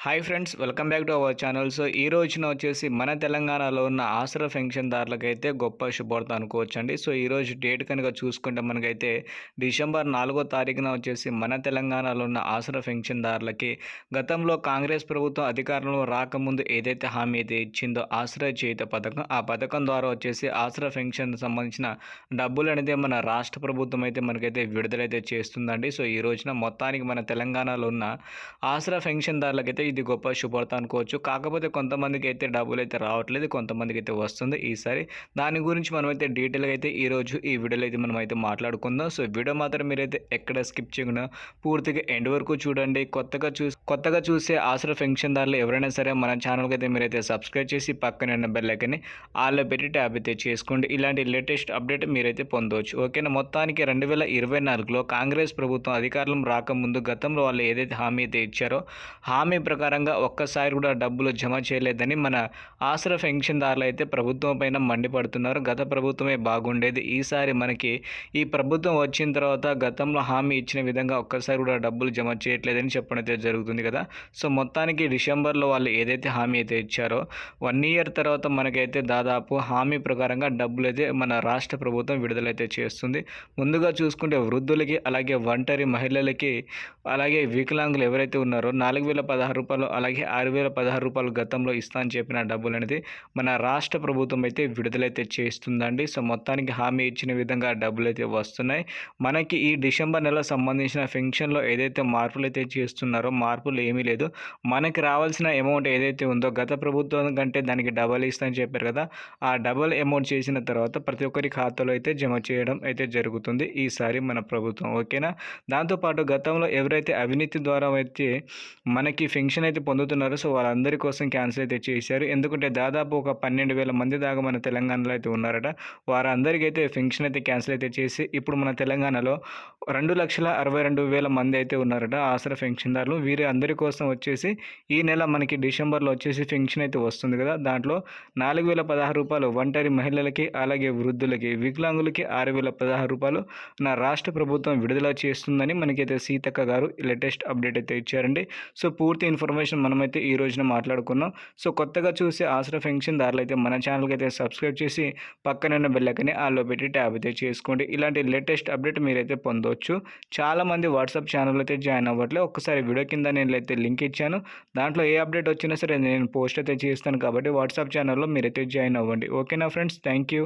Hi friends welcome back to our channel so ఈ రోజున వచ్చేసి మన తెలంగాణలో ఉన్న ఆసరా పెన్షన్దారులకైతే గొప్ప శుభార్త అనుకోవచ్చు అండి సో ఈ రోజు డేట్ కనుక చూసుకుంటే మనకైతే డిసెంబర్ నాలుగో తారీఖున వచ్చేసి మన తెలంగాణలో ఉన్న ఆసరా పెన్షన్దారులకి గతంలో కాంగ్రెస్ ప్రభుత్వం అధికారంలో రాకముందు ఏదైతే హామీ అయితే ఇచ్చిందో ఆసరా చేయుత పథకం ఆ పథకం ద్వారా వచ్చేసి ఆసరా పెన్షన్ సంబంధించిన డబ్బులు అనేది మన రాష్ట్ర ప్రభుత్వం అయితే మనకైతే విడుదలైతే చేస్తుందండి. సో ఈ రోజున మొత్తానికి మన తెలంగాణలో ఉన్న ఆసరా పెన్షన్దారులకైతే ఇది గొప్ప శుభార్త అనుకోవచ్చు. కాకపోతే కొంతమందికి అయితే డబ్బులు అయితే రావట్లేదు కొంతమందికి అయితే వస్తుంది ఈసారి. దాని గురించి మనమైతే డీటెయిల్గా అయితే ఈరోజు ఈ వీడియోలో అయితే మనం అయితే మాట్లాడుకుందాం. సో వీడియో మాత్రం మీరైతే ఎక్కడ స్కిప్ చేయకుండా పూర్తిగా ఎండ్ వరకు చూడండి. కొత్తగా చూసి కొత్తగా చూసే ఆసరా పెన్షన్దారులు ఎవరైనా సరే మన ఛానల్కి అయితే మీరైతే సబ్స్క్రైబ్ చేసి పక్కన ఉన్న బెల్లకని ఆల్లో పెట్టి ట్యాబ్ అయితే చేసుకోండి. ఇలాంటి లేటెస్ట్ అప్డేట్ మీరైతే పొందవచ్చు ఓకేనా? మొత్తానికి రెండు వేల ఇరవై నాలుగులో కాంగ్రెస్ ప్రభుత్వం అధికారం రాకముందు గతంలో వాళ్ళు ఏదైతే హామీ అయితే ఇచ్చారో హామీ ప్రకారంగా ఒక్కసారి కూడా డబ్బులు జమ చేయలేదని మన ఆసరా పెన్షన్దారులు అయితే ప్రభుత్వం పైన మండిపడుతున్నారు. గత ప్రభుత్వమే బాగుండేది. ఈసారి మనకి ఈ ప్రభుత్వం వచ్చిన తర్వాత గతంలో హామీ ఇచ్చిన విధంగా ఒక్కసారి కూడా డబ్బులు జమ చేయట్లేదని చెప్పడం అయితే జరుగుతుంది కదా. సో మొత్తానికి డిసెంబర్లో వాళ్ళు ఏదైతే హామీ అయితే ఇచ్చారో వన్ ఇయర్ తర్వాత మనకైతే దాదాపు హామీ ప్రకారంగా డబ్బులు అయితే మన రాష్ట్ర ప్రభుత్వం విడుదలైతే చేస్తుంది. ముందుగా చూసుకుంటే వృద్ధులకి అలాగే ఒంటరి మహిళలకి అలాగే వికలాంగులు ఎవరైతే ఉన్నారో నాలుగు వేల పదహారు రూపాయలు అలాగే ఆరు వేల పదహారు రూపాయలు గతంలో ఇస్తా అని చెప్పిన డబ్బులు అనేది మన రాష్ట్ర ప్రభుత్వం అయితే విడుదలైతే చేస్తుందండి. సో మొత్తానికి హామీ ఇచ్చిన విధంగా డబ్బులు అయితే వస్తున్నాయి. మనకి ఈ డిసెంబర్ నెల సంబంధించిన పెన్షన్లో ఏదైతే మార్పులు అయితే చేస్తున్నారో మార్పులు ఏమీ లేదు. మనకి రావాల్సిన అమౌంట్ ఏదైతే ఉందో గత ప్రభుత్వం కంటే దానికి డబల్ ఇస్తామని చెప్పారు కదా ఆ డబల్ అమౌంట్ చేసిన తర్వాత ప్రతి ఒక్కరి ఖాతాలో అయితే జమ చేయడం అయితే జరుగుతుంది ఈసారి మన ప్రభుత్వం. ఓకేనా? దాంతోపాటు గతంలో ఎవరైతే అవినీతి ద్వారా అయితే మనకి పెన్షన్ అయితే పొందుతున్నారు. సో వాళ్ళందరి కోసం క్యాన్సిల్ అయితే చేశారు. ఎందుకంటే దాదాపు ఒక పన్నెండు వేల మంది దాకా మన తెలంగాణలో అయితే ఉన్నారట. వారందరికీ అయితే పెన్షన్ అయితే క్యాన్సిల్ అయితే చేసి ఇప్పుడు మన తెలంగాణలో రెండు లక్షల అరవై రెండు వేల మంది అయితే ఉన్నారట ఆసరా పెన్షన్దారులు వీరి అందరి కోసం వచ్చేసి ఈ నెల మనకి డిసెంబర్లో వచ్చేసి పెన్షన్ అయితే వస్తుంది కదా. దాంట్లో నాలుగు వేల పదహారు రూపాయలు ఒంటరి మహిళలకి అలాగే వృద్ధులకి వికలాంగులకి ఆరు వేల పదహారు రూపాయలు నా రాష్ట్ర ప్రభుత్వం విడుదల చేస్తుందని మనకైతే సీతక్క గారు లేటెస్ట్ అప్డేట్ అయితే ఇచ్చారండి. సో పూర్తి ఇన్ఫర్మేషన్ మనమైతే ఈ రోజున మాట్లాడుకున్నాం. సో కొత్తగా చూసే ఆసరా పెన్షన్ దారులు అయితే మన ఛానల్కి అయితే సబ్స్క్రైబ్ చేసి పక్కన ఉన్న బెల్లకని ఆలో పెట్టి ట్యాబ్ అయితే చేసుకోండి. ఇలాంటి లేటెస్ట్ అప్డేట్ మీరైతే పొందవచ్చు చాలామంది వాట్సాప్ ఛానల్ అయితే జాయిన్ అవ్వట్లేదు ఒక్కసారి వీడియో కింద నేను అయితే లింక్ ఇచ్చాను. దాంట్లో ఏ అప్డేట్ వచ్చినా సరే నేను పోస్ట్ అయితే చేస్తాను కాబట్టి వాట్సాప్ ఛానల్లో మీరైతే జాయిన్ అవ్వండి. ఓకేనా ఫ్రెండ్స్? Thank you.